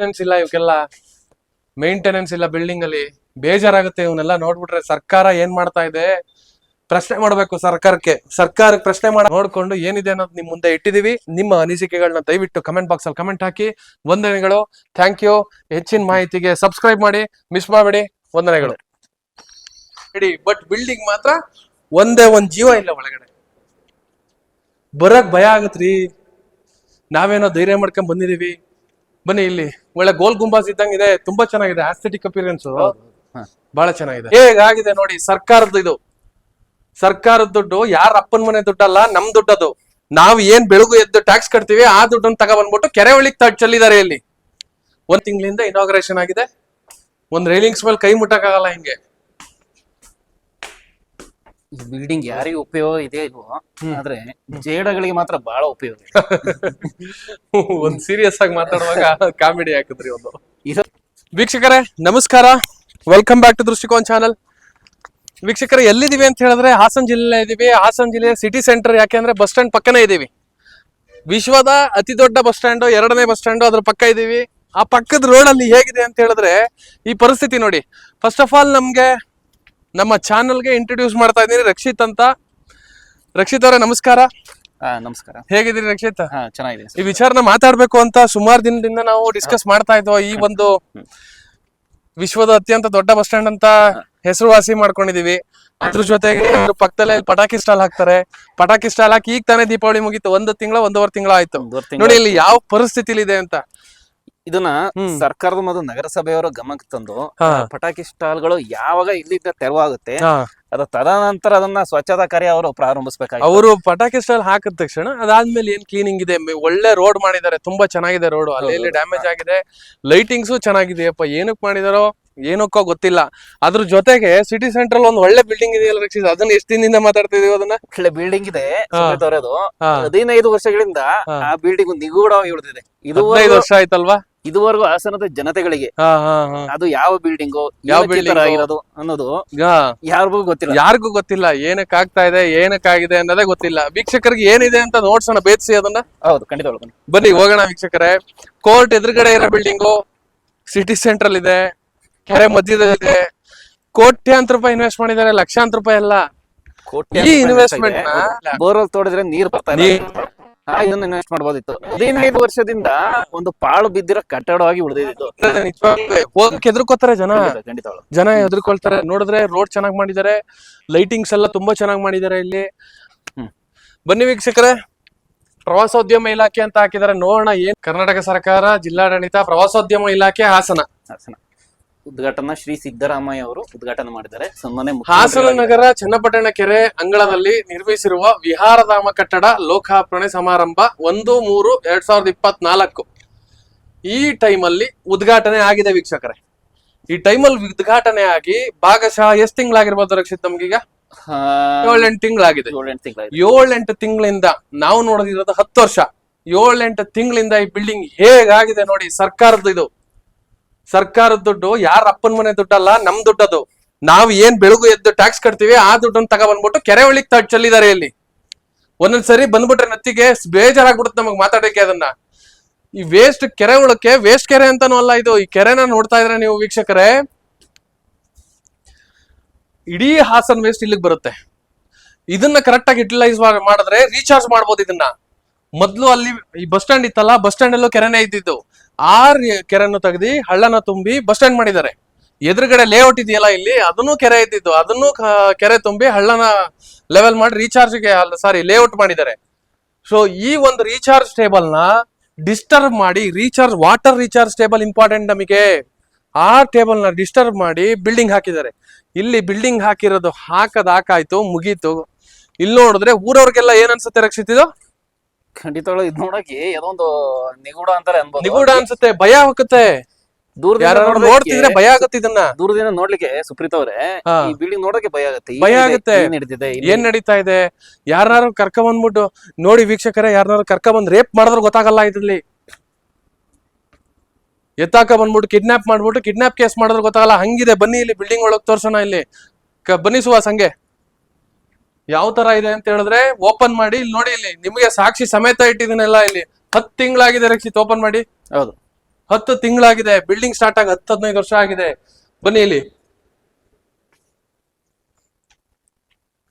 Maintenance ಇಲ್ಲ ಇವಕ್ಕೆಲ್ಲ maintenance ಇಲ್ಲ ಬಿಲ್ಡಿಂಗ್ ಅಲ್ಲಿ. ಬೇಜಾರಾಗುತ್ತೆ ಇವನ್ನೆಲ್ಲ ನೋಡ್ಬಿಟ್ರೆ ಸರ್ಕಾರ ಏನ್ ಮಾಡ್ತಾ ಇದೆ? ಪ್ರಶ್ನೆ ಮಾಡಬೇಕು ಸರ್ಕಾರಕ್ಕೆ. ಸರ್ಕಾರಕ್ಕೆ ಪ್ರಶ್ನೆ ಮಾಡ ನೋಡ್ಕೊಂಡು ಏನಿದೆ ಅನ್ನೋದು ನಿಮ್ ಮುಂದೆ ಇಟ್ಟಿದೀವಿ. ನಿಮ್ಮ ಅನಿಸಿಕೆಗಳನ್ನ ದಯವಿಟ್ಟು ಕಮೆಂಟ್ ಬಾಕ್ಸ್ ಅಲ್ಲಿ ಕಮೆಂಟ್ ಹಾಕಿ. ವಂದನೆಗಳು. ಥ್ಯಾಂಕ್ ಯು ಹೆಚ್ಚಿನ ಮಾಹಿತಿಗೆ ಸಬ್ಸ್ಕ್ರೈಬ್ ಮಾಡಿ. ಮಿಸ್ ಮಾಡಬೇಡಿ. ವಂದನೆಗಳು. ಇಡಿ ಬಟ್ ಬಿಲ್ಡಿಂಗ್ ಮಾತ್ರ ಒಂದೇ ಒಂದ್ ಜೀವ ಇಲ್ಲ ಒಳಗಡೆ. ಬರಕ್ ಭಯ ಆಗತ್ರಿ. ನಾವೇನೋ ಧೈರ್ಯ ಮಾಡ್ಕೊಂಡ್ ಬಂದಿದೀವಿ. ಬನ್ನಿ ಇಲ್ಲಿ. ಒಳ್ಳೆ ಗೋಲ್ ಗುಂಬಾಸ್ ಇದ್ದಂಗೆ ಇದೆ. ತುಂಬಾ ಚೆನ್ನಾಗಿದೆ. Aesthetic appearance. ಬಹಳ ಚೆನ್ನಾಗಿದೆ. ಹೇಗಾಗಿದೆ ನೋಡಿ ಸರ್ಕಾರದ ಇದು. ಸರ್ಕಾರದ ದುಡ್ಡು ಯಾರ ಅಪ್ಪನ ಮನೆ ದುಡ್ಡಲ್ಲ ನಮ್ ದುಡ್ಡದು. ನಾವ್ ಏನ್ ಬೆಳಗು ಎದ್ದು ಟ್ಯಾಕ್ಸ್ ಕಟ್ತೀವಿ ಆ ದುಡ್ಡನ್ನ ತಗೊಬಂದ್ಬಿಟ್ಟು ಕೆರೆ ಒಳಿಗ್ ತಡ್ ಚೆಲ್ಲಿದ್ದಾರೆ ಇಲ್ಲಿ. ಒಂದ್ ತಿಂಗಳಿಂದ ಇನಾಗ್ರೇಷನ್ ಆಗಿದೆ. ಒಂದ್ ರೈಲಿಂಗ್ಸ್ ಮೇಲೆ ಕೈ ಮುಟ್ಟಕ್ಕಾಗಲ್ಲ ಹಿಂಗೆ. ಈ ಬಿಲ್ಡಿಂಗ್ ಯಾರಿಗೆ ಉಪಯೋಗ ಇದೆ ಇಲ್ವೋ ಆದ್ರೆ ಜೇಡಗಳಿಗೆ ಮಾತ್ರ ಬಹಳ ಉಪಯೋಗ ಇದೆ. ಒಂದ್ ಸೀರಿಯಸ್ ಆಗಿ ಮಾತಾಡುವಾಗ ಕಾಮಿಡಿ ಹಾಕಿದ್ರಿ ಒಂದು. ವೀಕ್ಷಕರೇ ನಮಸ್ಕಾರ. Welcome back to Drishtikon channel ವೀಕ್ಷಕರೇ ಎಲ್ಲಿದೀವಿ ಅಂತ ಹೇಳಿದ್ರೆ ಹಾಸನ ಜಿಲ್ಲೆ ಇದೀವಿ. ಹಾಸನ ಜಿಲ್ಲೆಯ ಸಿಟಿ ಸೆಂಟರ್ ಯಾಕೆಂದ್ರೆ ಬಸ್ ಸ್ಟ್ಯಾಂಡ್ ಪಕ್ಕನೇ ಇದೀವಿ. ವಿಶ್ವದ ಅತಿ ದೊಡ್ಡ ಬಸ್ ಸ್ಟ್ಯಾಂಡ್ ಎರಡನೇ ಬಸ್ ಸ್ಟ್ಯಾಂಡ್ ಅದ್ರ ಪಕ್ಕ ಇದೀವಿ. ಆ ಪಕ್ಕದ ರೋಡ್ ಅಲ್ಲಿ ಹೇಗಿದೆ ಅಂತ ಹೇಳಿದ್ರೆ ಈ ಪರಿಸ್ಥಿತಿ ನೋಡಿ. ಫಸ್ಟ್ ಆಫ್ ಆಲ್ ನಮ್ಗೆ ನಮ್ಮ ಚಾನಲ್ಗೆ ಇಂಟ್ರೊಡ್ಯೂಸ್ ಮಾಡ್ತಾ ಇದ್ದೀನಿ ರಕ್ಷಿತ್ ಅಂತ. ರಕ್ಷಿತ್ ಅವರೇ ನಮಸ್ಕಾರ. ಹಾ ನಮಸ್ಕಾರ. ಹೇಗಿದ್ದೀರಿ ರಕ್ಷಿತ್? ಹಾ ಚೆನ್ನಾಗಿದೆ ಈ ವಿಚಾರನ ಮಾತಾಡ್ಬೇಕು ಅಂತ ಸುಮಾರು ದಿನದಿಂದ ನಾವು ಡಿಸ್ಕಸ್ ಮಾಡ್ತಾ ಇದ್ವು ಈ ಒಂದು ವಿಶ್ವದ ಅತ್ಯಂತ ದೊಡ್ಡ ಬಸ್ ಸ್ಟ್ಯಾಂಡ್ ಅಂತ ಹೆಸರುವಾಸಿ ಮಾಡ್ಕೊಂಡಿದೀವಿ. ಅದ್ರ ಜೊತೆಗೆ ಪಕ್ಕದಲ್ಲೇ ಇಲ್ಲಿ ಪಟಾಕಿ ಸ್ಟಾಲ್ ಹಾಕ್ತಾರೆ. ಪಟಾಕಿ ಸ್ಟಾಲ್ ಹಾಕಿ ಈಗ ತಾನೇ ದೀಪಾವಳಿ ಮುಗೀತು. ಒಂದು ತಿಂಗಳ ಒಂದೂವರೆ ತಿಂಗಳ ಆಯ್ತು. ನೋಡಿ ಇಲ್ಲಿ ಯಾವ ಪರಿಸ್ಥಿತಿಲಿ ಇದೆ ಅಂತ. ಇದನ್ನ ಸರ್ಕಾರದ ಮತ್ತು ನಗರಸಭೆಯವರ ಗಮನಕ್ಕೆ ತಂದು. ಪಟಾಕಿ ಸ್ಟಾಲ್ಗಳು ಯಾವಾಗ ಇಲ್ಲಿಂದ ತೆರವಾಗುತ್ತೆ ಅದ ತದನಂತರ ಅದನ್ನ ಸ್ವಚ್ಛತಾ ಕಾರ್ಯ ಅವರು ಪ್ರಾರಂಭಿಸಬೇಕಾಗಿ ಅವರು ಪಟಾಕಿ ಸ್ಟಾಲ್ ಹಾಕಿದ ತಕ್ಷಣ ಅದಾದ್ಮೇಲೆ ಏನ್ ಕ್ಲೀನಿಂಗ್ ಇದೆ? ಒಳ್ಳೆ ರೋಡ್ ಮಾಡಿದ್ದಾರೆ ತುಂಬಾ ಚೆನ್ನಾಗಿದೆ ರೋಡ್ ಅಲ್ಲಿ ಡ್ಯಾಮೇಜ್ ಆಗಿದೆ? ಲೈಟಿಂಗ್ಸು ಚೆನ್ನಾಗಿದೆಯಪ್ಪ ಏನಕ್ ಮಾಡಿದಾರೋ ಏನಕ್ಕೋ ಗೊತ್ತಿಲ್ಲ. ಅದ್ರ ಜೊತೆಗೆ ಸಿಟಿ ಸೆಂಟ್ರಲ್ ಒಂದ್ ಒಳ್ಳೆ ಬಿಲ್ಡಿಂಗ್ ಇದೆಯಲ್ಲ ರಕ್ಷಿಸ್ ಅದನ್ನ ಎಷ್ಟು ದಿನದಿಂದ ಮಾತಾಡ್ತಿದೀವಿ ಅದನ್ನ? ಒಳ್ಳೆ ಬಿಲ್ಡಿಂಗ್ ಇದೆ. ಹದಿನೈದು ವರ್ಷಗಳಿಂದ ಆ ಬಿಲ್ಡಿಂಗ್ ನಿಗೂಢವಾಗಿ ಉಳಿದಿದೆ. ಇದು ವರ್ಷ ಆಯ್ತಲ್ವಾ? ಇದುವರೆಗೂ ಹಾಸನದ ಜನತೆಗಳಿಗೆ ಅದು ಯಾವ ಬಿಲ್ಡಿಂಗ್ ಯಾವ ಬಿಲ್ಡಿಂಗ್? ಆಗಿರೋದು ಅನ್ನೋದು. ಯಾರಿಗೂ ಗೊತ್ತಿಲ್ಲ. ಯಾರಿಗೂ ಗೊತ್ತಿಲ್ಲ. ಏನಕ್ಕೆ ಆಗ್ತಾ ಇದೆ ಏನಕ್ಕಾಗಿದೆ ಅನ್ನೋದೇ ಗೊತ್ತಿಲ್ಲ. ವೀಕ್ಷಕರಿಗೆ ಏನಿದೆ ಅಂತ ನೋಡ್ಸೋಣ ಬೇಯಿಸಿ ಅದನ್ನ. ಹೌದು ಖಂಡಿತ ಬನ್ನಿ ಹೋಗೋಣ ವೀಕ್ಷಕರೇ. ಕೋರ್ಟ್ ಎದುರುಗಡೆ ಇರೋ ಬಿಲ್ಡಿಂಗು ಸಿಟಿ ಸೆಂಟ್ರಲ್ ಇದೆ ಕೆರೆ ಮಧ್ಯದಲ್ಲಿದೆ ಕೋಟ್ಯಾಂತರ ರೂಪಾಯಿ ಇನ್ವೆಸ್ಟ್ ಮಾಡಿದ್ದಾರೆ ಲಕ್ಷಾಂತರ ರೂಪಾಯಿ ಅಲ್ಲ. ಈ ಇನ್ವೆಸ್ಟ್ಮೆಂಟ್ ಬೋರ್ವೆಲ್ ತೋಡಿದ್ರೆ ನೀರ್ ಬರ್ತಾ ಹಾ, ಇದನ್ನ ಇನ್ವೆಸ್ಟ್ ಮಾಡಬಹುದಿತ್ತು ಹದಿನೈದು ವರ್ಷದಿಂದ ಒಂದು ಪಾಳು ಬಿದ್ದಿರೋ ಕಟ್ಟಡವಾಗಿ ಉಳಿದಿದ್ದು. ಹೋಗಕ್ಕೆ ಎದುರ್ಕೋತಾರೆ ಜನ. ಖಂಡಿತ ಜನ ಎದ್ರಕೊಳ್ತಾರೆ ನೋಡಿದ್ರೆ ರೋಡ್ ಚೆನ್ನಾಗಿ ಮಾಡಿದ್ದಾರೆ. ಲೈಟಿಂಗ್ಸ್ ಎಲ್ಲ ತುಂಬಾ ಚೆನ್ನಾಗಿ ಮಾಡಿದ್ದಾರೆ ಇಲ್ಲಿ. ಬನ್ನಿ ವೀಕ್ಷಕರೇ. ಪ್ರವಾಸೋದ್ಯಮ ಇಲಾಖೆ ಅಂತ ಹಾಕಿದ್ದಾರೆ. ನೋಡೋಣ ಏನ್ ಕರ್ನಾಟಕ ಸರ್ಕಾರ ಜಿಲ್ಲಾಡಳಿತ ಪ್ರವಾಸೋದ್ಯಮ ಇಲಾಖೆ ಹಾಸನ. ಹಾಸನ. ಉದ್ಘಾಟನಾ ಶ್ರೀ ಸಿದ್ದರಾಮಯ್ಯ ಅವರು ಉದ್ಘಾಟನೆ ಮಾಡಿದ್ದಾರೆ. ಸನ್ಮಾನ್ಯ ಹಾಸನ ನಗರ ಚನ್ನಪಟ್ಟಣ ಕೆರೆ ಅಂಗಳದಲ್ಲಿ ನಿರ್ಮಿಸಿರುವ ವಿಹಾರಧಾಮ ಕಟ್ಟಡ ಲೋಕಾರ್ಪಣೆ ಸಮಾರಂಭ ಒಂದು ಮೂರು ಎರಡ್ ಸಾವಿರದ ಇಪ್ಪತ್ನಾಲ್ಕು. ಈ ಟೈಮಲ್ಲಿ ಉದ್ಘಾಟನೆ ಆಗಿದೆ ವೀಕ್ಷಕರೇ. ಈ ಟೈಮಲ್ಲಿ ಉದ್ಘಾಟನೆ ಆಗಿ ಭಾಗಶಃ ಎಷ್ಟು ತಿಂಗಳಾಗಿರ್ಬೋದು ರಕ್ಷಿತ್ ನಮ್ಗೀಗ? ಏಳೆಂಟು ತಿಂಗಳಾಗಿದೆ. ಏಳೆಂಟು ತಿಂಗಳ ಏಳೆಂಟು ತಿಂಗಳಿಂದ ನಾವು ನೋಡೋದಿರೋದು ಹತ್ತು ವರ್ಷ. ಏಳೆಂಟು ತಿಂಗಳಿಂದ ಈ ಬಿಲ್ಡಿಂಗ್ ಹೇಗಾಗಿದೆ ನೋಡಿ ಸರ್ಕಾರದ ಇದು. ಸರ್ಕಾರದ ದುಡ್ಡು, ಯಾರ ಅಪ್ಪನ ಮನೆ ದುಡ್ಡಲ್ಲ, ನಮ್ ದುಡ್ಡದು ನಾವ್ ಏನ್ ಬೆಳಗು ಎದ್ದು ಟ್ಯಾಕ್ಸ್ ಕಟ್ತೀವಿ, ಆ ದುಡ್ಡನ್ನ ತಗೊಬಂದ್ಬಿಟ್ಟು ಕೆರೆ ತಡ್ ಚೆಲ್ಲಿದ್ದಾರೆ ಇಲ್ಲಿ. ಒಂದೊಂದ್ ಸರಿ ಬಂದ್ಬಿಟ್ರೆ ನತ್ತಿಗೆ ಬೇಜಾರಾಗ್ಬಿಡುತ್ತೆ ನಮಗ್ ಮಾತಾಡಕ್ಕೆ ಅದನ್ನ. ಈ ವೇಸ್ಟ್ ಕೆರೆ ಒಳಕ್ಕೆ ವೇಸ್ಟ್ ಕೆರೆ ಅಂತಾನು ಅಲ್ಲ ಇದು. ಈ ಕೆರೆನ ನೋಡ್ತಾ ಇದ್ರೆ ನೀವು ವೀಕ್ಷಕರೇ, ಇಡೀ ಹಾಸನ್ ವೇಸ್ಟ್ ಇಲ್ಲಿಗೆ ಬರುತ್ತೆ. ಇದನ್ನ ಕರೆಕ್ಟ್ ಆಗಿ ಯುಟಿಲೈಸ್ ಮಾಡಿದ್ರೆ ರೀಚಾರ್ಜ್ ಮಾಡ್ಬೋದು ಇದನ್ನ. ಮೊದ್ಲು ಅಲ್ಲಿ ಈ ಬಸ್ ಸ್ಟ್ಯಾಂಡ್ ಇತ್ತಲ್ಲ ಬಸ್ ಸ್ಟ್ಯಾಂಡ್ ಅಲ್ಲೂ ಕೆರೆನೇ ಇದ್ದಿದ್ದು. ಆ ರಿ- ಕೆರೆಯನ್ನು ತೆಗೆದು ಹಳ್ಳನ ತುಂಬಿ ಬಸ್ ಸ್ಟ್ಯಾಂಡ್ ಮಾಡಿದ್ದಾರೆ. ಎದುರುಗಡೆ ಲೇಔಟ್ ಇದೆಯಲ್ಲ ಇಲ್ಲಿ, ಅದನ್ನು ಕೆರೆ ಇದ್ದಿದ್ದು, ಅದನ್ನು ಕೆರೆ ತುಂಬಿ ಹಳ್ಳನ ಲೆವೆಲ್ ಮಾಡಿ ರೀಚಾರ್ಜ್ಗೆ ಸಾರಿ ಲೇಔಟ್ ಮಾಡಿದ್ದಾರೆ. ಸೊ ಈ ಒಂದು ರೀಚಾರ್ಜ್ ಟೇಬಲ್ನ ಡಿಸ್ಟರ್ಬ್ ಮಾಡಿ recharge water recharge table important ನಮಗೆ. ಆ ಟೇಬಲ್ನ ಡಿಸ್ಟರ್ಬ್ ಮಾಡಿ ಬಿಲ್ಡಿಂಗ್ ಹಾಕಿದ್ದಾರೆ. ಇಲ್ಲಿ ಬಿಲ್ಡಿಂಗ್ ಹಾಕಿರೋದು ಹಾಕದ್ ಹಾಕಾಯ್ತು ಮುಗೀತು. ಇಲ್ಲಿ ನೋಡಿದ್ರೆ ಊರವ್ರಿಗೆಲ್ಲ ಏನ್ ಅನ್ಸುತ್ತೆ ರಕ್ಷಿತಿದು ಖಂಡಿತ ಒಳ್ಳೆ ಇದ್ ನೋಡಕ್ಕೆ ಏನೋ ಒಂದು ನಿಗೂಢ ಅಂತಾರೆ ಅನ್ಬೋದು ನಿಗೂಢ ಅನ್ಸುತ್ತೆ ಭಯ ಹೋಗುತ್ತೆ ದೂರದಿಂದ ಯಾರು ನೋಡ್ತಿದ್ರೆ ಭಯ ಆಗುತ್ತೆ ಇದನ್ನ ದೂರದಿಂದ ನೋಡ್ಲಿಕ್ಕೆ ಸುಪ್ರೀತ್ ಅವರೇ ಹಾ. ಈ ಬಿಲ್ಡಿಂಗ್ ನೋಡಕ್ಕೆ ಭಯ ಆಗುತ್ತೆ ಭಯ ಏನಿದೆ? ಆಗುತ್ತೆ. ಏನ್? ಏನ್ ನಡೀತಾ ಇದೆ ಯಾರು ಕರ್ಕ ಬಂದ್ಬಿಟ್ಟು ನೋಡಿ ವೀಕ್ಷಕರೇ ಯಾರನ್ನಾರು ಕರ್ಕ ಬಂದ್ ರೇಪ್ ಮಾಡಿದ್ರು ಗೊತ್ತಾಗಲ್ಲ ಇದ್ರಲ್ಲಿ ಎತ್ತಾಕ ಬಂದ್ಬಿಟ್ಟು ಕಿಡ್ನಾಪ್ ಮಾಡ್ಬಿಟ್ಟು ಕಿಡ್ನಾಪ್ ಕೇಸ್ ಮಾಡಿದ್ರು ಗೊತ್ತಾಗಲ್ಲ ಹಂಗಿದೆ ಬನ್ನಿ ಇಲ್ಲಿ ಬಿಲ್ಡಿಂಗ್ ಒಳಗ್ ತೋರ್ಸೋಣ ಇಲ್ಲಿ ಕ- ಬನ್ನಿ ಸುಹಾಸ್ ಹಂಗೆ ಯಾವ ತರ ಇದೆ ಅಂತ ಹೇಳಿದ್ರೆ ಓಪನ್ ಮಾಡಿ ಇಲ್ಲಿ ನೋಡಿ ಇಲ್ಲಿ ನಿಮಗೆ ಸಾಕ್ಷಿ ಸಮೇತ ಇಟ್ಟಿದ್ದೀನಲ್ಲ ಇಲ್ಲಿ. ಹತ್ತು ತಿಂಗಳಾಗಿದೆ ರಕ್ಷಿತ್ ಓಪನ್ ಮಾಡಿ. ಹೌದು. ಹತ್ತು ತಿಂಗಳಾಗಿದೆ. ಬಿಲ್ಡಿಂಗ್ ಸ್ಟಾರ್ಟ್ ಆಗಿ ಹತ್ತು ಹದಿನೈದು ವರ್ಷ ಆಗಿದೆ. ಬನ್ನಿ ಇಲ್ಲಿ.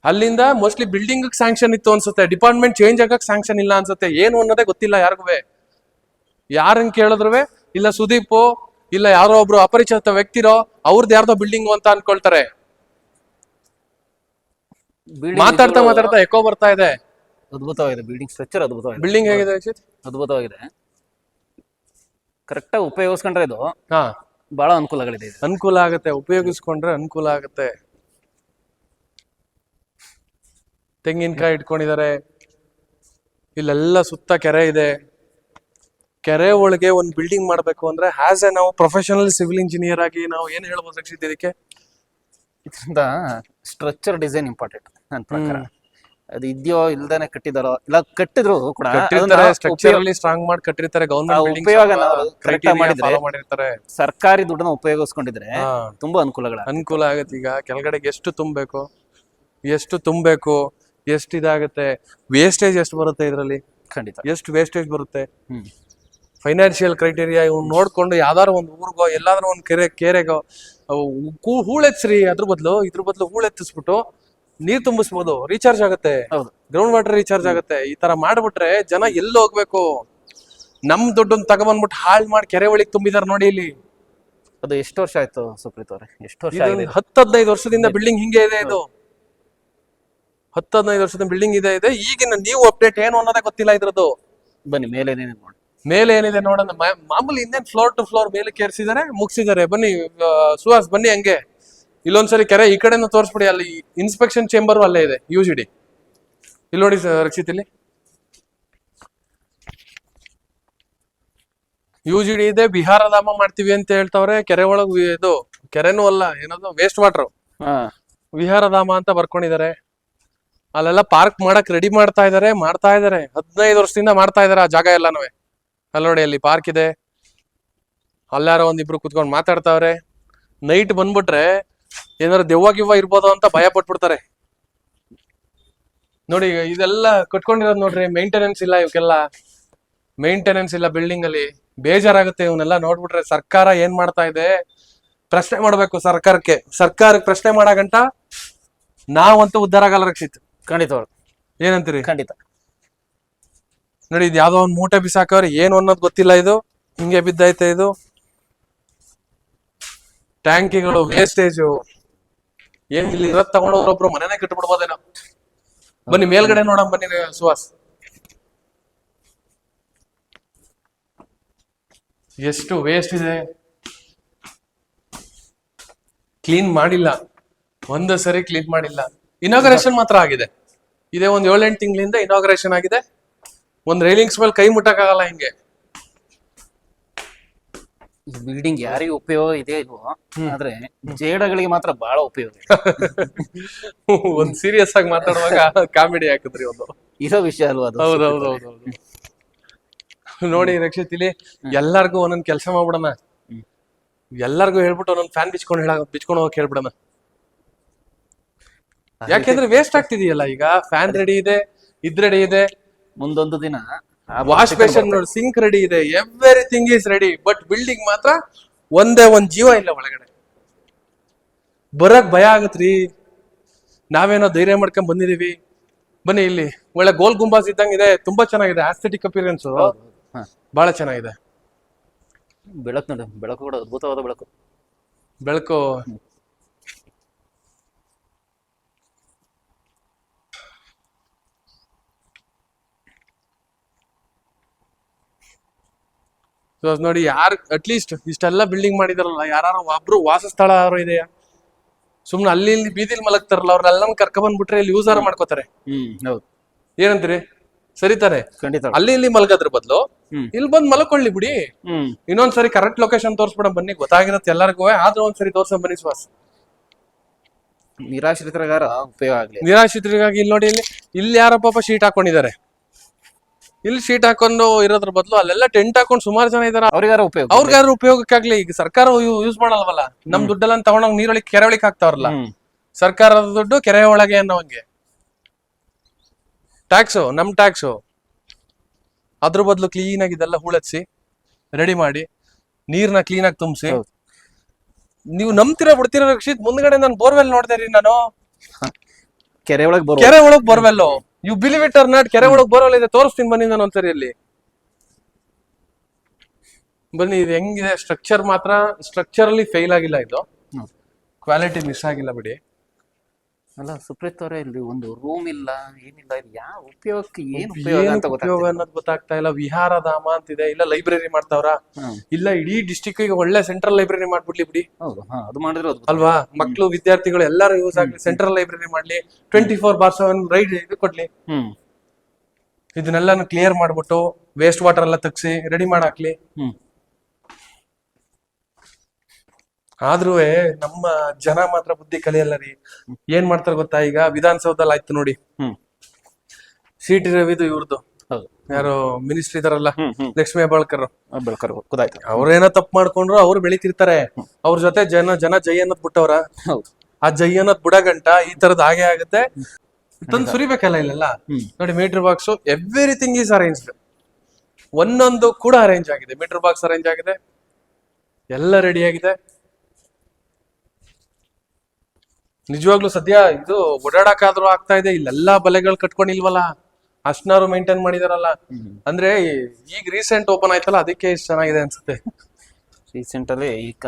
ಅಲ್ಲಿಂದ ಮೋಸ್ಟ್ಲಿ ಬಿಲ್ಡಿಂಗ್ ಸ್ಯಾಂಕ್ಷನ್ ಇತ್ತು ಅನ್ಸುತ್ತೆ. ಡಿಪಾರ್ಟ್ಮೆಂಟ್ ಚೇಂಜ್ ಆಗಕ್ ಸ್ಯಾಂಕ್ಷನ್ ಇಲ್ಲ ಅನ್ಸುತ್ತೆ. ಏನು ಅನ್ನೋದೇ ಗೊತ್ತಿಲ್ಲ ಯಾರಿಗೂ. ಯಾರನ್ನ ಕೇಳಿದ್ರು ಇಲ್ಲ ಸುದೀಪು ಇಲ್ಲ ಯಾರೋ ಒಬ್ರು ಅಪರಿಚಿತ ವ್ಯಕ್ತಿರೋ ಅವ್ರದ್ದು ಯಾರ್ದೋ ಬಿಲ್ಡಿಂಗ್ ಅಂತ ಅನ್ಕೊಳ್ತಾರೆ. ಮಾತಾಡ್ತಾ ಮಾತಾಡ್ತಾ ಎಕೋ ಬರ್ತಾ ಇದೆ. ಅದ್ಭುತವಾಗಿದೆ ಬಿಲ್ಡಿಂಗ್ ಸ್ಟ್ರಕ್ಚರ್ ಅದ್ಭುತವಾಗಿದೆ. ಬಿಲ್ಡಿಂಗ್ ಹೇಗಿದೆ ರಕ್ಷಿತ್ ಅದ್ಭುತವಾಗಿದೆ. ಕರೆಕ್ಟಾಗಿ ಉಪಯೋಗಿಸ್ಕೊಂಡ್ರೆ ಇದು ಹಾ. ಬಹಳ ಅನುಕೂಲಗಳಿದೆ ಇದು. ಅನುಕೂಲ ಆಗುತ್ತೆ ಉಪಯೋಗಿಸ್ಕೊಂಡ್ರೆ ಅನುಕೂಲ ಆಗುತ್ತೆ. ತೆಂಗಿನಕಾಯಿ ಇಟ್ಕೊಂಡಿದ್ದಾರೆ. ಇಲ್ಲೆಲ್ಲ ಸುತ್ತ ಕೆರೆ ಇದೆ. ಕೆರೆ ಒಳಗೆ ಒಂದು ಬಿಲ್ಡಿಂಗ್ ಮಾಡಬೇಕು ಅಂದ್ರೆ ಆಸ್ ಎ ನಾವು ಪ್ರೊಫೆಷನಲ್ ಸಿವಿಲ್ ಇಂಜಿನಿಯರ್ ಆಗಿ ನಾವು ಏನ್ ಹೇಳ್ಬೋದು ರಕ್ಷಿತ್ ಇದಕ್ಕೆ? ಇದರಿಂದ ಸ್ಟ್ರಕ್ಚರ್ ಡಿಸೈನ್ ಇಂಪಾರ್ಟೆಂಟ್ ನನ್ನ ಪ್ರಕಾರ. ಅದು ಇದೆಯೋ ಇಲ್ದೇನೆ ಕಟ್ಟಿದಾರೋ ಇಲ್ಲ ಕಟ್ಟಿದ್ರು ಕೂಡ ಕಟ್ಟಿರ್ತಾರೆ ಅಲ್ಲಿ ಸ್ಟ್ರಾಂಗ್ ಮಾಡಿ ಕಟ್ಟಿರ್ತಾರೆ ಆ ಗವರ್ಮೆಂಟ್ ಉಪಯೋಗ ನಾವು correct ಆಗಿ ಮಾಡಿದ್ರೆ- ಫಾಲೋ ಮಾಡಿರ್ತಾರೆ. ಸರ್ಕಾರಿ ದುಡ್ಡನ್ನ ಉಪಯೋಗಿಸ್ಕೊಂಡಿದ್ರೆ ಹಾ. ತುಂಬಾ ಅನುಕೂಲಗಳ ಅನುಕೂಲ ಆಗತ್ತೆ. ಈಗ ಕೆಳಗಡೆ ಎಷ್ಟು ತುಂಬಬೇಕು? ಎಷ್ಟು ತುಂಬಬೇಕು? ಎಷ್ಟು ಇದಾಗತ್ತೆ? ವೇಸ್ಟೇಜ್ ಎಷ್ಟು ಬರುತ್ತೆ ಇದರಲ್ಲಿ? ಖಂಡಿತ. ಎಷ್ಟು ವೇಸ್ಟೇಜ್ ಬರುತ್ತೆ? ಹ್ಮ್. ಫೈನಾನ್ಷಿಯಲ್ ಕ್ರೈಟೀರಿಯಾ ಇವ್ನು ನೋಡ್ಕೊಂಡು ಯಾವ್ದಾದ್ರು ಒಂದು ಊರಿಗೋ ಎಲ್ಲಾದ್ರೂ ಒಂದು ಕೆರೆ ಕೆರೆಗೋ ಅವು ಕೂ- ಹೂಳೆತ್ಸ್ರಿ ಅದ್ರ ಬದಲು ಇದ್ರ ಬದಲು ಹೂಳೆತ್ತಿಸ್ಬಿಟ್ಟು ನೀರ್ ತುಂಬಿಸ್ಬೋದು ರೀಚಾರ್ಜ್ ಆಗುತ್ತೆ. ಹೌದು. ಗ್ರೌಂಡ್ ವಾಟರ್ ರೀಚಾರ್ಜ್ ಆಗುತ್ತೆ. ಈ ತರ ಮಾಡ್ಬಿಟ್ರೆ ಜನ ಎಲ್ಲಿ ಹೋಗ್ಬೇಕು? ನಮ್ ದುಡ್ಡನ್ನ ತಗೊಂಡ್ಬಿಟ್ಟು ಹಾಳ್ ಮಾಡಿ ಕೆರೆ ಒಳಗೆ ತುಂಬಿದಾರೆ ನೋಡಿ ಇಲ್ಲಿ. ಅದು ಎಷ್ಟು ವರ್ಷ ಆಯ್ತು ಸುಪ್ರೀತ್ ಅವ್ರೆ? ಎಷ್ಟು ವರ್ಷ ಆಗಿದೆ? ಹತ್ತು ಹದಿನೈದು ವರ್ಷದಿಂದ ಬಿಲ್ಡಿಂಗ್ ಹಿಂಗೆ ಇದೆ ಇದು. ಹತ್ತು ಹದಿನೈದು ವರ್ಷದ ಬಿಲ್ಡಿಂಗ್ ಇದೆ ಇದೆ. ಈಗಿನ ನೀವು ಅಪ್ಡೇಟ್ ಏನು ಅನ್ನೋದೇ ಗೊತ್ತಿಲ್ಲ ಇದ್ರದ್ದು. ಬನ್ನಿ ಮೇಲೆ ಏನೇನು ನೋಡಿ. ಮೇಲೆ ಏನಿದೆ ನೋಡೋಣ. ಮಾಮೂಲಿ ಇನ್ನೇನ್ ಫ್ಲೋರ್ ಟು ಫ್ಲೋರ್ ಮೇಲೆ ಕೇರ್ಸಿದಾರೆ ಮುಗಿಸಿದ್ದಾರೆ ಬನ್ನಿ ಸುಹಾಸ್ ಬನ್ನಿ ಹಂಗೆ. ಇಲ್ಲೊಂದ್ಸರಿ ಕೆರೆ ಈ ಕಡೆನೂ ತೋರಿಸ್ಬಿಡಿ ಅಲ್ಲಿ ಇನ್ಸ್ಪೆಕ್ಷನ್ ಚೇಂಬರ್ ಅಲ್ಲೇ ಇದೆ ಯು ಜಿ ಡಿ ಇಲ್ಲಿ ನೋಡಿ ಸರ್ ರಕ್ಷಿತ್ ಇಲ್ಲಿ. ಯು ಜಿ ಡಿ ಇದೆ ಬಿಹಾರ ಧಾಮ ಮಾಡ್ತೀವಿ ಅಂತ ಹೇಳ್ತಾವ್ರೆ ಕೆರೆ ಒಳಗ್ ಇದು ಕೆರೆನೂ ಅಲ್ಲ ಏನದು ವೇಸ್ಟ್ ವಾಟರ್ ವಿಹಾರ ಧಾಮ ಅಂತ ಬರ್ಕೊಂಡಿದ್ದಾರೆ ಅಲ್ಲೆಲ್ಲ ಪಾರ್ಕ್ ಮಾಡಕ್ ರೆಡಿ ಮಾಡ್ತಾ ಇದಾರೆ ಮಾಡ್ತಾ ಇದಾರೆ. ಹದಿನೈದು ವರ್ಷದಿಂದ ಮಾಡ್ತಾ ಇದಾರೆ ಆ ಜಾಗ ಎಲ್ಲಾನು ಅಲ್ಲಿ ನೋಡಿ ಅಲ್ಲಿ ಪಾರ್ಕ್ ಇದೆ. ಅಲ್ಲಾರ ಒಂದಿಬ್ರು ಕುತ್ಕೊಂಡು ಮಾತಾಡ್ತಾವ್ರೆ. ನೈಟ್ ಬಂದ್ಬಿಟ್ರೆ ಏನಾರು ದೆವ್ವ ಗಿವ್ವ ಇರ್ಬೋದು ಅಂತ ಭಯ ಪಟ್ಬಿಡ್ತಾರೆ. ನೋಡಿ ಈಗ ಇದೆಲ್ಲ ಕಟ್ಕೊಂಡಿರೋದು ನೋಡ್ರಿ ಮೇಂಟೆನೆನ್ಸ್ ಇಲ್ಲ ಇವಕ್ಕೆಲ್ಲ. ಮೇಂಟೆನೆನ್ಸ್ ಇಲ್ಲ ಬಿಲ್ಡಿಂಗ್ ಅಲ್ಲಿ. ಬೇಜಾರಾಗುತ್ತೆ ಇವನ್ನೆಲ್ಲ ನೋಡ್ಬಿಟ್ರೆ. ಸರ್ಕಾರ ಏನ್ ಮಾಡ್ತಾ ಇದೆ? ಪ್ರಶ್ನೆ ಮಾಡ್ಬೇಕು ಸರ್ಕಾರಕ್ಕೆ. ಸರ್ಕಾರಕ್ಕೆ ಪ್ರಶ್ನೆ ಮಾಡಾಗಂಟ ನಾವಂತೂ ಉದ್ಧಾರ ಆಗಲ್ಲ ರಕ್ಷಿತ್. ಖಂಡಿತ ಅವ್ರು. ಏನಂತೀರಿ? ಖಂಡಿತ. ನೋಡಿ ಇದು ಯಾವ್ದೋ ಒಂದ್ ಮೂಟೆ ಬಿಸಾಕವ್ರೆ ಏನು ಅನ್ನೋದು ಗೊತ್ತಿಲ್ಲ ಇದು. ಹಿಂಗೆ ಬಿದ್ದೈತೆ ಇದು. ಟ್ಯಾಂಕಿಗಳು ವೇಸ್ಟೇಜು ಏನ್ ಇಲ್ಲಿ ಇರೋದ್ ತಗೊಂಡೋಗ್ರೊಬ್ರು ಮನೆನೇ ಕಟ್ಬಿಡ್ಬೋದೇನೋ. ಬನ್ನಿ ಮೇಲ್ಗಡೆ ನೋಡೋಣ ಬನ್ನಿ ಸುಹಾಸ್. ಎಷ್ಟು ವೇಸ್ಟ್ ಇದೆ. ಕ್ಲೀನ್ ಮಾಡಿಲ್ಲ. ಒಂದ ಸರಿ ಕ್ಲೀನ್ ಮಾಡಿಲ್ಲ. ಇನಾಗ್ರೇಷನ್ ಮಾತ್ರ ಆಗಿದೆ. ಇದೇ ಒಂದ್ ಏಳೆಂಟು ತಿಂಗಳಿಂದ ಇನಾಗ್ರೇಷನ್ ಆಗಿದೆ. ಒಂದ್ ರೈಲಿಂಗ್ಸ್ ಮೇಲೆ ಕೈ ಮುಟ್ಟಕ್ಕಾಗಲ್ಲ ಹಿಂಗೆ. ಬಿಲ್ಡಿಂಗ್ ಯಾರಿಗೂ ಉಪಯೋಗ ಇದೆ ಇಲ್ವೋ ಆದ್ರೆ ಜೇಡಗಳಿಗೆ ಮಾತ್ರ ಬಹಳ ಉಪಯೋಗ ಇದೆ. ಒಂದ್ ಸೀರಿಯಸ್ ಆಗಿ ಮಾತಾಡುವಾಗ ಕಾಮಿಡಿ ಹಾಕಿದ್ರಿ ಒಂದು. ಇರೋ ವಿಷಯ ಅಲ್ವಾ ಅದು? ಹೌದೌದೌದು ನೋಡಿ ರಕ್ಷಿತ್ ಇಲ್ಲಿ ಎಲ್ಲಾರ್ಗು ಒಂದೊಂದ್ ಕೆಲಸ ಮಾಡ್ಬಿಡಣ. ಹ್ಮ್. ಎಲ್ಲಾರ್ಗು ಹೇಳ್ಬಿಟ್ಟು ಒಂದೊಂದ್ ಫ್ಯಾನ್ ಬಿಚ್ಕೊಂಡ್ ಹೇಳ ಬಿಚ್ಕೊಂಡು ಹೋಗಕ್ ಹೇಳ್ಬಿಡಣ. ಯಾಕೆಂದ್ರೆ ವೇಸ್ಟ್ ಆಗ್ತಿದೆಯಲ್ಲ ಈಗ. ಫ್ಯಾನ್ ರೆಡಿ ಇದೆ ಇದ್ ರೆಡಿ ಇದೆ. ಮುಂದೊಂದು ದಿನ ವಾಶ್ ಬೇಷನ್ ನೋಡಿ ಸಿಂಕ್ ರೆಡಿ ಇದೆ. Everything is ready but building ಮಾತ್ರ ಒಂದೇ ಒಂದ್ ಜೀವ ಇಲ್ಲ ಒಳಗಡೆ. ಬರಕ್ ಭಯ ಆಗತ್ರಿ. ನಾವೇನೋ ಧೈರ್ಯ ಮಾಡ್ಕೊಂಡ್ ಬಂದಿದೀವಿ. ಬನ್ನಿ ಇಲ್ಲಿ ಒಳ್ಳೆ ಗೋಲ್ ಗುಂಬಾಸ್ ಇದ್ದಂಗೆ ಇದೆ. ತುಂಬಾ ಚೆನ್ನಾಗಿದೆ ಆಸ್ಥೆಟಿಕ್ ಅಪಿಯರೆನ್ಸ್. ಬಹಳ ಚೆನ್ನಾಗಿದೆ. ಬೆಳಕು ನೋಡಿ ಬೆಳಕು ಕೂಡ ಅದ್ಭುತವಾದ ಬೆಳಕು. ಬೆಳಕು. So, ಅದು ನೋಡಿ ಯಾರು ಅಟ್ಲೀಸ್ಟ್ ಇಷ್ಟೆಲ್ಲ ಬಿಲ್ಡಿಂಗ್ ಮಾಡಿದಾರಲ್ಲ ಯಾರು ಒಬ್ರು ವಾಸಸ್ಥಳ ಯಾರು ಇದೆಯಾ? ಸುಮ್ನೆ ಅಲ್ಲಿ ಇಲ್ಲಿ ಬೀದಿಲ್ ಮಲಗ್ತಾರಲ್ಲ ಅವ್ರನ್ನೆಲ್ಲ ಕರ್ಕ ಬಂದ್ಬಿಟ್ರೆ ಇಲ್ಲಿ ಯೂಸ್ ಮಾಡ್ಕೋತಾರೆ. ಹ್ಮ್ ಹೌದು. ಏನಂತೀರಿ? ಸರಿ ತಾನೆ. ಖಂಡಿತ ಅಲ್ಲಿ ಇಲ್ಲಿ ಮಲಗದ್ರ ಬದಲು. ಇಲ್ಲಿ ಬಂದ್ ಮಲ್ಕೊಳ್ಳಿ ಬಿಡಿ. ಇನ್ನೊಂದ್ಸರಿ ಕರೆಕ್ಟ್ ಲೊಕೇಶನ್ ತೋರಿಸ್ಬಿಡ ಬನ್ನಿ ಗೊತ್ತಾಗಿರತ್ತೆ ಎಲ್ಲರಿಗೂ ಆದ್ರೂ ಒಂದ್ಸರಿ ತೋರ್ಸ ಬನ್ನಿ ಶ್ವಾಸ ನಿರಾಶ್ರಿತರಿಗಾರ ಉಪಯೋಗ ಆಗ್ಲಿ ನಿರಾಶ್ರಿತರಿಗಾಗಿ ಇಲ್ಲಿ ನೋಡಿ ಇಲ್ಲಿ ಇಲ್ಲಿ ಯಾರೋ ಪಾಪ ಶೀಟ್ ಹಾಕೊಂಡಿದ್ದಾರೆ. ಇಲ್ಲಿ ಶೀಟ್ ಹಾಕೊಂಡು ಇರೋದ್ರ ಬದಲು ಅಲ್ಲೆಲ್ಲ ಟೆಂಟ್ ಹಾಕೊಂಡು ಸುಮಾರು ಜನ ಇದಾರೆ. ಅವ್ರಿಗಾರ ಉಪಯೋಗ? ಉಪಯೋಗಕ್ಕೆ ಉಪಯೋಗಕ್ಕಾಗ್ಲಿ ಈಗ ಸರ್ಕಾರ ಯೂಸ್ ಮಾಡಲ್ವಲ್ಲ? ನಮ್ ದುಡ್ಡೆಲ್ಲ ತಗೊಂಡೋಗ್ ನೀರೊಳಗೆ ಕೆರೆ ಒಳಗೆ ಹಾಕ್ತಾವ್ರಲ್ಲ ಸರ್ಕಾರದ ದುಡ್ಡು ಕೆರೆ ಒಳಗೆ ಅನ್ನೋಂಗೆ ಟ್ಯಾಕ್ಸು ನಮ್ ಟ್ಯಾಕ್ಸು ಅದ್ರ ಬದಲು ಕ್ಲೀನ್ ಆಗಿ ಇದೆಲ್ಲ ಹೂಳಿಸಿ ರೆಡಿ ಮಾಡಿ ನೀರ್ನ ಕ್ಲೀನ್ ಆಗಿ ತುಂಬಿಸಿ. ನೀವು ನಂಬ್ತಿರೋ ಬಿಡ್ತಿರೋ ರಕ್ಷಿತ್ ಮುಂದ್ಗಡೆ ನಾನು ಬೋರ್ವೆಲ್ ನೋಡ್ದೆ ರೀ ನಾನು. ಕೆರೆ ಒಳಗೆ ಕೆರೆ ಒಳಗ್ borewell you believe it or not ಕೆರೆ ಒಳಗ್ ಬರೋಲ್ಲ ಇದೆ ತೋರಿಸ್ತೀನಿ ಬನ್ನಿ ನಾನು ಒಂದ್ಸರಿ ಇಲ್ಲಿ ಬನ್ನಿ ಇದು ಹೆಂಗಿದೆ? ಸ್ಟ್ರಕ್ಚರ್ ಮಾತ್ರ ಸ್ಟ್ರಕ್ಚರ್ ಅಲ್ಲಿ ಫೇಲ್ ಆಗಿಲ್ಲ ಇದು. ಕ್ವಾಲಿಟಿ ಮಿಸ್ ಆಗಿಲ್ಲ ಬಿಡಿ. ಅಲ್ಲ ಸುಪ್ರೀತ್ ಅವರೇ ಇಲ್ಲಿ ಒಂದು ರೂಮ್ ಇಲ್ಲ ಏನಿಲ್ಲ ಇದು ಯಾವ ಉಪಯೋಗಕ್ಕೆ ಏನು ಉಪಯೋಗ ಏನು ಅಂತ ಉಪಯೋಗ ಗೊತ್ತಾಗ್ತಿಲ್ಲ ಅನ್ನೋದು ಗೊತ್ತಾಗ್ತಾ ಇಲ್ಲ. ವಿಹಾರ ಧಾಮ ಅಂತಿದೆ ಇಲ್ಲ ಲೈಬ್ರರಿ ಮಾಡ್ತಾವ್ರ? ಹ್ಮ್. ಇಲ್ಲ ಇಡೀ ಡಿಸ್ಟಿಕ್ಗೆ ಒಳ್ಳೆ ಸೆಂಟ್ರಲ್ ಲೈಬ್ರರಿ ಮಾಡ್ಬಿಡ್ಲಿ ಬಿಡಿ. ಹೌದು ಹಾ ಅದು ಮಾಡಿದ್ರು ಅದ್ಭುತ. ಅಲ್ವಾ? ಮಕ್ಕಳು ವಿದ್ಯಾರ್ಥಿಗಳು ಎಲ್ಲರೂ ಯೂಸ್ ಆಗ್ಲಿ ಸೆಂಟ್ರಲ್ ಲೈಬ್ರರಿ ಮಾಡ್ಲಿ twenty four bar seven ride ಇದು ಕೊಡ್ಲಿ. ಹ್ಮ್. ಇದನ್ನೆಲ್ಲ ಕ್ಲಿಯರ್ ಮಾಡ್ಬಿಟ್ಟು ವೇಸ್ಟ್ ವಾಟರ್ ಎಲ್ಲ ತಗ್ಸಿ ರೆಡಿ ಮಾಡಾಕ್ಲಿ. ಹ್ಮ್. ಆದ್ರೂ ನಮ್ಮ ಜನ ಮಾತ್ರ ಬುದ್ಧಿ ಕಲಿಯಲ್ಲ ರೀ. ಏನ್ ಮಾಡ್ತಾರೆ ಗೊತ್ತಾ? ಈಗ ವಿಧಾನಸೌಧದಲ್ಲಿ ಆಯ್ತು ನೋಡಿ. ಸಿ ಟಿ ರವಿದು ಇವ್ರದ್ದು ಯಾರು ಮಿನಿಸ್ಟ್ರಿ ಇದಾರಲ್ಲ ಲಕ್ಷ್ಮಿ ಬಾಳ್ಕರ್ ಲಕ್ಷ್ಮೀ ಹೆಬ್ಬಾಳ್ಕರ್. ಬೆಳ್ಕರ್ ಗೊತ್ತಾಯ್ತು. ಅವ್ರೇನೋ ತಪ್ಪು ಮಾಡ್ಕೊಂಡ್ರು ಅವ್ರು ಬೆಳಿತಿರ್ತಾರೆ. ಅವ್ರ ಜೊತೆ ಜನ ಜನ ಜೈ ಅನ್ನೋದ್ ಬಿಟ್ಟವ್ರ? ಆ ಜೈ ಅನ್ನೋದ್ ಬುಡಗಂಟ ಈ ತರದ್ ಹಾಗೆ ಆಗುತ್ತೆ. ತಂದು ಸುರಿಬೇಕಲ್ಲ ಇಲ್ಲೆಲ್ಲ? ನೋಡಿ meter box everything is arranged ಒಂದೊಂದು ಕೂಡ ಅರೇಂಜ್ ಆಗಿದೆ. ಮೀಟರ್ ಬಾಕ್ಸ್ ಅರೇಂಜ್ ಆಗಿದೆ. ಎಲ್ಲ ರೆಡಿ ಆಗಿದೆ. ನಿಜವಾಗ್ಲೂ ಸದ್ಯ ಇದು ಓಡಾಡಕ್ಕಾದ್ರೂ ಆಗ್ತಾ ಇದೆ. ಇಲ್ಲೆಲ್ಲಾ ಬಲೆಗಳು ಕಟ್ಕೊಂಡಿಲ್ವಲ್ಲ? ಅಷ್ಟನಾರು ಮೇಂಟೈನ್ ಮಾಡಿದಾರಲ್ಲ. ಅಂದ್ರೆ ಈಗ ರೀಸೆಂಟ್ ಓಪನ್ ಆಯ್ತಲ್ಲ ಅದಕ್ಕೆ ಇಷ್ಟು ಚೆನ್ನಾಗಿದೆ ಅನ್ಸುತ್ತೆ. ರೀಸೆಂಟ್ ಅಲ್ಲಿ ಈಗ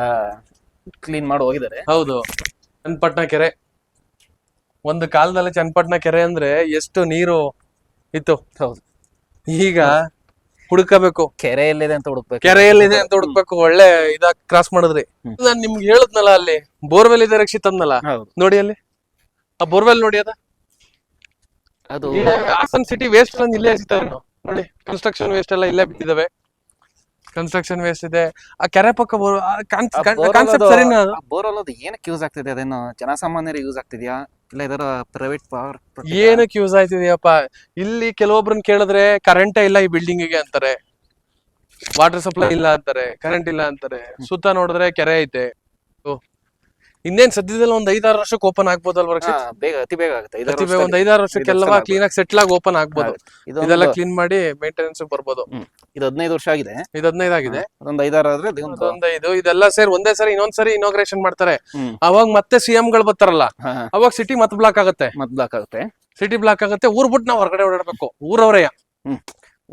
ಕ್ಲೀನ್ ಮಾಡಿ ಹೋಗಿದ್ದಾರೆ. ಹೌದು. ಚನ್ನಪಟ್ಟಣ ಕೆರೆ. ಒಂದು ಕಾಲದಲ್ಲಿ ಚನ್ನಪಟ್ಟಣ ಕೆರೆ ಅಂದ್ರೆ ಎಷ್ಟು ನೀರು ಇತ್ತು. ಹೌದು. ಈಗ ಹುಡುಕಬೇಕು. ಕೆರೆ ಎಲ್ಲಿದೆ ಅಂತ ಹುಡುಕ್ಬೇಕು. ಕೆರೆಯಲ್ಲಿದೆ ಅಂತ ಹುಡುಕ್ಬೇಕು. ಒಳ್ಳೆ ಇದ ಕ್ರಾಸ್ ಮಾಡಿದ್ರಿ. ನಾನ್ ನಿಮ್ಗೆ ಹೇಳದ್ನಲ್ಲ ಅಲ್ಲಿ? ಬೋರ್ವೆಲ್ ಇದೆ ರಕ್ಷಿತ್ ಅಂದ್ನಲ್ಲ ಹೌದು. ನೋಡಿ ಅಲ್ಲಿ. ಆ ಬೋರ್ವೆಲ್ ನೋಡಿ ಅದ. ಅದು ಹಾಸನ್ ಸಿಟಿ ವೇಸ್ಟ್ ಅಂದ್ ಇಲ್ಲೇ ಸಿಗ್ತಾವೆ ನೋಡಿ ಕನ್ಸ್ಟ್ರಕ್ಷನ್ ವೇಸ್ಟ್ ಎಲ್ಲ ಇಲ್ಲೇ ಬಿದ್ದಿದಾವೆ. ಕನ್ಸ್ಟ್ರಕ್ಷನ್ ವೇಸ್ಟ್ ಇದೆ. ಆ ಕೆರೆ ಪಕ್ಕ ಕಾನ್ಸೆಪ್ಟ್ ಸರಿನಾ ಅದು? ಬೋರ್ವೆಲ್ ಅದು ಏನಕ್ಕೆ ಯೂಸ್ ಆಗ್ತಿದೆ? ಅದೇನು ಜನಸಾಮಾನ್ಯರಿಗೆ ಯೂಸ್ ಆಗ್ತಿದ್ಯಾ? ಇಲ್ಲ, ಇದರ ಪ್ರೈವೇಟ್ ಪವರ್ ಏನಕ್ಕೆ ಯೂಸ್ ಆಯ್ತಿದೆಯಪ್ಪ? ಇಲ್ಲಿ ಕೆಲವೊಬ್ರನ್ನ ಕೇಳಿದ್ರೆ ಕರೆಂಟ್ ಇಲ್ಲ ಈ ಬಿಲ್ಡಿಂಗ್ಗೆ ಅಂತಾರೆ. ವಾಟರ್ ಸಪ್ಲೈ ಇಲ್ಲ ಅಂತಾರೆ ಕರೆಂಟ್ ಇಲ್ಲ ಅಂತಾರೆ. ಸುತ್ತ ನೋಡಿದ್ರೆ ಕೆರೆ ಐತೆ. ಇನ್ನೇನ್ ಸದ್ಯದಲ್ಲಿ ಒಂದ್ ಐದಾರು ವರ್ಷಕ್ಕೆ ಓಪನ್ ಆಗ್ಬೋದಲ್ವ ರಕ್ಷಿತ್? ಬೇಗ ಅತಿ ಬೇಗ ಆಗುತ್ತೆ. ಐದಾರು ಪ್ರತಿಭೆ ಒಂದ್. ಐದಾರು ವರ್ಷಕ್ಕೆಲ್ಲ ಕ್ಲೀನ್ ಆಗಿ ಸೆಟ್ಲ್ ಆಗಿ ಓಪನ್ ಆಗ್ಬೋದು. ಇದೊಂದು- ಇದೆಲ್ಲ ಕ್ಲೀನ್ ಮಾಡಿ ಮೇಂಟೆನೆನ್ಸ್ ಬರ್ಬೋದು. ಹ್ಮ್. ಇದು ಹದಿನೈದು ವರ್ಷ ಆಗಿದೆ. ಇದು ಹದಿನೈದು ಆಗಿದೆ. ಅದೊಂದು ಐದಾರು ಆದ್ರೆ ಐದು. ಇದೆಲ್ಲ ಸೇರಿ ಒಂದೇ ಸರಿ ಇನ್ನೊಂದ್ ಸರಿ ಇನಾಗ್ರೇಷನ್ ಮಾಡ್ತಾರೆ. ಹ್ಮ್. ಅವಾಗ ಮತ್ತೆ ಸಿಎಂ ಗಳು ಬರ್ತಾರಲ್ಲ ಹಾ, ಹಾ. ಅವಾಗ ಸಿಟಿ ಮತ್ ಬ್ಲಾಕ್ ಆಗುತ್ತೆ. ಮತ್ ಬ್ಲಾಕ್ ಆಗುತ್ತೆ. ಸಿಟಿ ಬ್ಲಾಕ್ ಆಗುತ್ತೆ ಊರ್ ಬಿಟ್ಟು ನಾವು ಹೊರಗಡೆ ಓಡಾಡ್ಬೇಕು. ಊರವರೇ.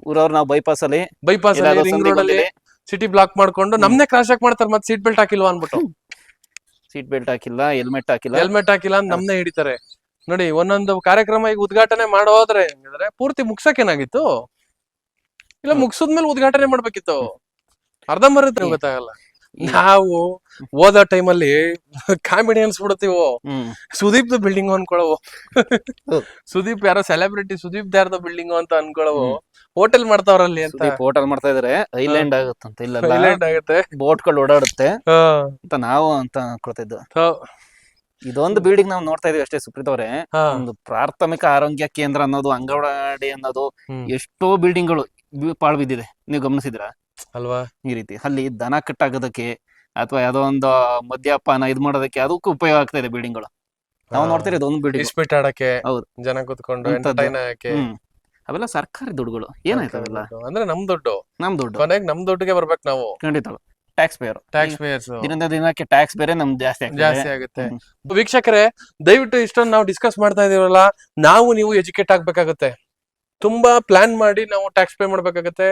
ಊರವ್ರು ನಾವು ಬೈಪಾಸ್ ಅಲ್ಲಿ. ಬೈಪಾಸ್ ಇಲ್ಲ ಅಲ್ಲಿ ರಿಂಗ್ ಸಂದಿಗೆ ರೋಡ್ ಅಲ್ಲಿ ಸಿಟಿ ಬ್ಲಾಕ್ ಮಾಡ್ಕೊಂಡು ನಮ್ನೆ ಕ್ರಾಶ್ ಆಗಿ ಮಾಡ್ತಾರೆ ಮತ್ತೆ ಸೀಟ್ ಬೆಲ್ಟ್ ಹಾಕಿಲ್ವಾ ಅನ್ಬಿಟ್ಟು ಸೀಟ್ ಬೆಲ್ಟ್ ಹಾಕಿಲ್ಲ ಹೆಲ್ಮೆಟ್ ಹಾಕಿಲ್ಲ. ಹೆಲ್ಮೆಟ್ ಹಾಕಿಲ್ಲ ಅಂತ ನಮ್ನೇ ಹಿಡಿತಾರೆ. ನೋಡಿ ಒಂದೊಂದು ಕಾರ್ಯಕ್ರಮ ಈಗ ಉದ್ಘಾಟನೆ ಮಾಡೋದ್ರೆ ಹೆಂಗಿದ್ರೆ ಪೂರ್ತಿ ಮುಗ್ಸಕ್ಕೇನಾಗಿತ್ತು ಇಲ್ಲ ಮುಗ್ಸದ್ಮೇಲೆ ಉದ್ಘಾಟನೆ ಮಾಡ್ಬೇಕಿತ್ತು? ಅರ್ಧಂಬರ್ಧ ಗೊತ್ತಾಗಲ್ಲ. ನಾವು ಓದೋ ಟೈಮಲ್ಲಿ ಕಾಮಿಡಿ ಅನ್ಸ್ಬಿಡ್ತೀವೋ ಸುದೀಪ್ದು ಸುದೀಪ್ ಬಿಲ್ಡಿಂಗ್ ಅನ್ಕೊಳವು ಸುದೀಪ್ ಯಾರೋ ಸೆಲೆಬ್ರಿಟಿ ಸುದೀಪ್ ದಾರದ ಬಿಲ್ಡಿಂಗ್ ಅಂತ ಅನ್ಕೊಳವು? ಹೋಟೆಲ್ ಮಾಡ್ತಾವ್ರಲ್ಲಿ ಅಂತ. ಹೋಟೆಲ್ ಮಾಡ್ತಾ ಇದಾರೆ. ಐಲ್ಯಾಂಡ್ ಆಗುತ್ತಂತ ಇಲ್ಲ ಐಲ್ಯಾಂಡ್ ಆಗುತ್ತೆ. ಬೋಟ್ಗಳು ಓಡಾಡುತ್ತೆ ಅಂತ ನಾವು ಅಂತ ಅನ್ಕೊಳ್ತಿದ್ದು. ಇದೊಂದು ಬಿಲ್ಡಿಂಗ್ ನಾವು ನೋಡ್ತಾ ಇದೀವಿ ಅಷ್ಟೇ ಸುಪ್ರೀತ್ ಅವರೇ. ಒಂದು ಪ್ರಾಥಮಿಕ ಆರೋಗ್ಯ ಕೇಂದ್ರ ಅನ್ನೋದು ಅಂಗವಾಡಿ ಅನ್ನೋದು ಎಷ್ಟೋ ಬಿಲ್ಡಿಂಗ್ಗಳು ಪಾಳು ಬಿದ್ದಿದೆ. ನೀವು ಗಮನಿಸಿದ್ರ? ಅಲ್ವಾ? ಈ ರೀತಿ. ಅಲ್ಲಿ ದನ ಕಟ್ಟಾಗೋದಕ್ಕೆ ಅಥವಾ ಯಾವ್ದೋ ಒಂದು ಮದ್ಯಪಾನ ಇದ್ ಮಾಡೋದಕ್ಕೆ ಅದಕ್ಕೂ ಉಪಯೋಗ ಆಗ್ತಾ ಇದೆ ಬಿಲ್ಡಿಂಗ್ಗಳು. ನಾವು. ನೋಡ್ತಿರೋದು ಒಂದು ಬಿಲ್ಡಿಂಗ್ ಇಸ್ಪೀಟ್ ಆಡಕ್ಕೆ ಹೌದು. ಜನ ಕೂತ್ಕೊಂಡು ಆಗಕ್ಕೆ. ಹ್ಮ್. ಅವೆಲ್ಲ ಸರ್ಕಾರಿ ದುಡ್ಡುಗಳು. ಏನಾಯ್ತು ಅವೆಲ್ಲ? ಅಂದ್ರೆ ನಮ್ ದುಡ್ಡು. ನಮ್ ದುಡ್ಡು. ಕೊನೆಗೆ ನಮ್ ದುಡ್ಡಿಗೆ ಬರ್ಬೇಕು ನಾವು. ಖಂಡಿತ. ಟ್ಯಾಕ್ಸ್ ಪೇಯರ್ ಟ್ಯಾಕ್ಸ್ ಪೇಯರ್ಸ್ ದಿನದ ದಿನಕ್ಕೆ ಟ್ಯಾಕ್ಸ್ ಬೇರೆ ನಮ್ದು ಜಾಸ್ತಿ ಆಗ್ತದೆ. ಜಾಸ್ತಿ ಆಗುತ್ತೆ. ಹ್ಮ್. ವೀಕ್ಷಕರೇ ದಯವಿಟ್ಟು ಇಷ್ಟೊಂದು ನಾವು ಡಿಸ್ಕಸ್ ಮಾಡ್ತಾ ಇದೀವಲ್ಲ. ನಾವು ನೀವು ಎಜುಕೇಟ್ ಆಗ್ಬೇಕಾಗತ್ತೆ. ತುಂಬಾ ಪ್ಲಾನ್ ಮಾಡಿ ನಾವು ಟ್ಯಾಕ್ಸ್ ಪೇ ಮಾಡ್ಬೇಕಾಗತ್ತೆ.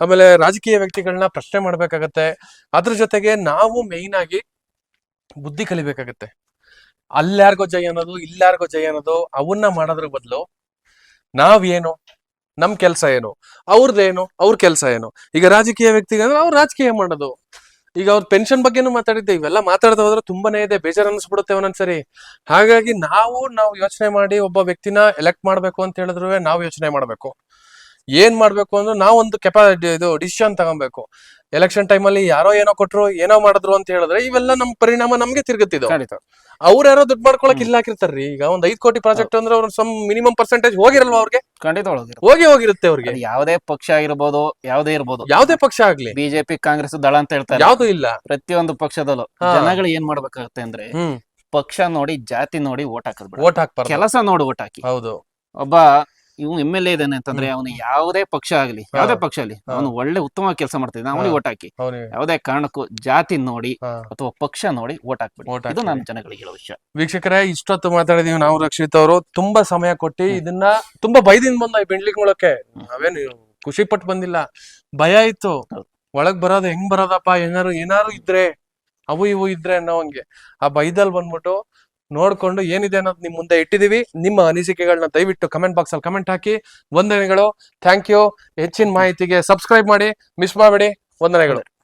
ಆಮೇಲೆ ರಾಜಕೀಯ ವ್ಯಕ್ತಿಗಳನ್ನ ಪ್ರಶ್ನೆ ಮಾಡ್ಬೇಕಾಗತ್ತೆ. ಅದ್ರ ಜೊತೆಗೆ ನಾವು ಮೇಯ್ನ್ ಆಗಿ ಬುದ್ಧಿ ಕಲಿಬೇಕಾಗತ್ತೆ. ಅಲ್ಲಾರ್ಗೋ ಜೈ ಅನ್ನೋದು, ಇಲ್ಲಾರ್ಗೋ ಜೈ ಅನ್ನೋದು, ಅವನ್ನ ಮಾಡೋದ್ರ ಬದಲು ನಾವೇನು ನಮ್ ಕೆಲ್ಸ ಏನು? ಅವ್ರದ್ದೇನು ಅವ್ರ ಕೆಲ್ಸ ಏನು? ಈಗ ರಾಜಕೀಯ ವ್ಯಕ್ತಿಗೆ ಅಂದ್ರೆ ಅವ್ರು ರಾಜಕೀಯ ಮಾಡೋದು. ಈಗ ಅವ್ರ ಪೆನ್ಷನ್ ಬಗ್ಗೆನೂ ಮಾತಾಡಿದ್ದೆ, ಇವೆಲ್ಲ ಮಾತಾಡ್ತಾ ಹೋದ್ರೆ ತುಂಬಾನೇ ಇದೆ ಬೇಜಾರ್ ಅನ್ಸ್ಬಿಡುತ್ತೆ ಒಂದೊಂದ್ಸರಿ ಹಾಗಾಗಿ ನಾವು ನಾವು ಯೋಚನೆ ಮಾಡಿ ಒಬ್ಬ ವ್ಯಕ್ತಿನ ಎಲೆಕ್ಟ್ ಮಾಡ್ಬೇಕು ಅಂತ ಹೇಳಿದ್ರು ನಾವು ಯೋಚನೆ ಮಾಡ್ಬೇಕು. ಏನ್ ಮಾಡ್ಬೇಕು ಅಂದ್ರೆ ನಾವೊಂದು ಕೆಪಾ ಇದು ಡಿಸಿಷನ್ ತಗೊಬೇಕು. ಎಲೆಕ್ಷನ್ ಟೈಮಲ್ಲಿ ಯಾರೋ ಏನೋ ಕೊಟ್ರು ಏನೋ ಮಾಡಿದ್ರು ಅಂತ ಹೇಳಿದ್ರೆ ಇವೆಲ್ಲ ನಮ್ ಪರಿಣಾಮ ನಮ್ಗೆ ತಿರುಗುತ್ತಿದ್ದು ಖಂಡಿತ. ಅವ್ರು ಯಾರೋ ದುಡ್ಡು ಮಾಡ್ಕೊಳಕ್ ಇಲ್ಲ ಹಾಕಿರ್ತಾರ್ರಿ. ಈಗ ಒಂದ್ ಐದ್ ಕೋಟಿ ಪ್ರಾಜೆಕ್ಟ್ ಅಂದ್ರೆ ಅವ್ರ ಸಮ್ ಮಿನಿಮಮ್ ಪರ್ಸೆಂಟೇಜ್ ಹೋಗಿರಲ್ವಾ ಅವ್ರಿಗೆ? ಖಂಡಿತ ಹೋಗಿ ಹೋಗಿರುತ್ತೆ ಅವ್ರಿಗೆ. ಯಾವುದೇ ಪಕ್ಷ ಆಗಿರ್ಬೋದು ಯಾವುದೇ ಇರ್ಬೋದು. ಯಾವ್ದೇ ಪಕ್ಷ ಆಗ್ಲಿ. ಬಿಜೆಪಿ ಕಾಂಗ್ರೆಸ್ ದಳ ಅಂತ ಹೇಳ್ತಾರೆ. ಯಾವ್ದು ಇಲ್ಲ. ಪ್ರತಿಯೊಂದು ಪಕ್ಷದಲ್ಲೂ. ಜನಗಳು ಏನ್ ಮಾಡ್ಬೇಕಾಗತ್ತೆ ಅಂದ್ರೆ ಪಕ್ಷ ನೋಡಿ ಜಾತಿ ನೋಡಿ ಓಟ್ ಹಾಕದ್ ಓಟ್ ಹಾಕ್ಬಾರ್ದು. ಕೆಲಸ ನೋಡಿ ಓಟ್ ಹಾಕಿ. ಹೌದು. ಒಬ್ಬ ಇವ್ ಎಂ ಎಲ್ ಎ ಇದಾನೆ ಅಂತಂದ್ರೆ ಅವನು ಯಾವುದೇ ಪಕ್ಷ ಆಗ್ಲಿ ಯಾವುದೇ ಪಕ್ಷ ಆಗ್ಲಿ ಅವನು ಒಳ್ಳೆ ಉತ್ತಮ ಕೆಲಸ ಮಾಡ್ತಿದ್ದಾನೆ. ಅವನಿಗೆ ಓಟ್ ಹಾಕಿ. ಯಾವ್ದೇ ಕಾರಣಕ್ಕೂ ಜಾತಿ ನೋಡಿ. ಅಥವಾ ಪಕ್ಷ ನೋಡಿ ಓಟ್ ಹಾಕ್ಬಿಡಿ. ಇದು. ನಾನು ಜನಗಳಿಗೆ ಹೇಳೋ ವಿಷಯ. ವೀಕ್ಷಕರೇ ಇಷ್ಟೊತ್ತು ಮಾತಾಡಿದೀವಿ ನಾವು ರಕ್ಷಿತ್ ಅವರು. ತುಂಬಾ ಸಮಯ ಕೊಟ್ಟು. ಇದನ್ನ ತುಂಬಾ ಭಯದಿಂದ ಬಂದ ಈ ಬೆಂಡ್ಲಿಗ್ ಮೂಲಕ್ಕೆ ನಾವೇನು ಖುಷಿ ಪಟ್ಟು ಬಂದಿಲ್ಲ. ಭಯ ಇತ್ತು. ಒಳಗ್ ಬರೋದು ಹೆಂಗ್ ಬರೋದಪ್ಪ? ಏನಾರು ಏನಾರು ಇದ್ರೆ ಅವು ಇವು ಇದ್ರೆ ಅನ್ನೋವಂಗೆ ಆ ಭಯದಲ್ಲಿ ಬಂದ್ಬಿಟ್ಟು ನೋಡ್ಕೊಂಡು ಏನಿದೆ ಅನ್ನೋದು ನಿಮ್ ಮುಂದೆ ಇಟ್ಟಿದೀವಿ. ನಿಮ್ಮ ಅನಿಸಿಕೆಗಳನ್ನ ದಯವಿಟ್ಟು ಕಮೆಂಟ್ ಬಾಕ್ಸ್ ಅಲ್ಲಿ ಕಮೆಂಟ್ ಹಾಕಿ. ವಂದನೆಗಳು. ಥ್ಯಾಂಕ್ ಯು ಹೆಚ್ಚಿನ ಮಾಹಿತಿಗೆ ಸಬ್ಸ್ಕ್ರೈಬ್ ಮಾಡಿ. ಮಿಸ್ ಮಾಡಬೇಡಿ. ವಂದನೆಗಳು.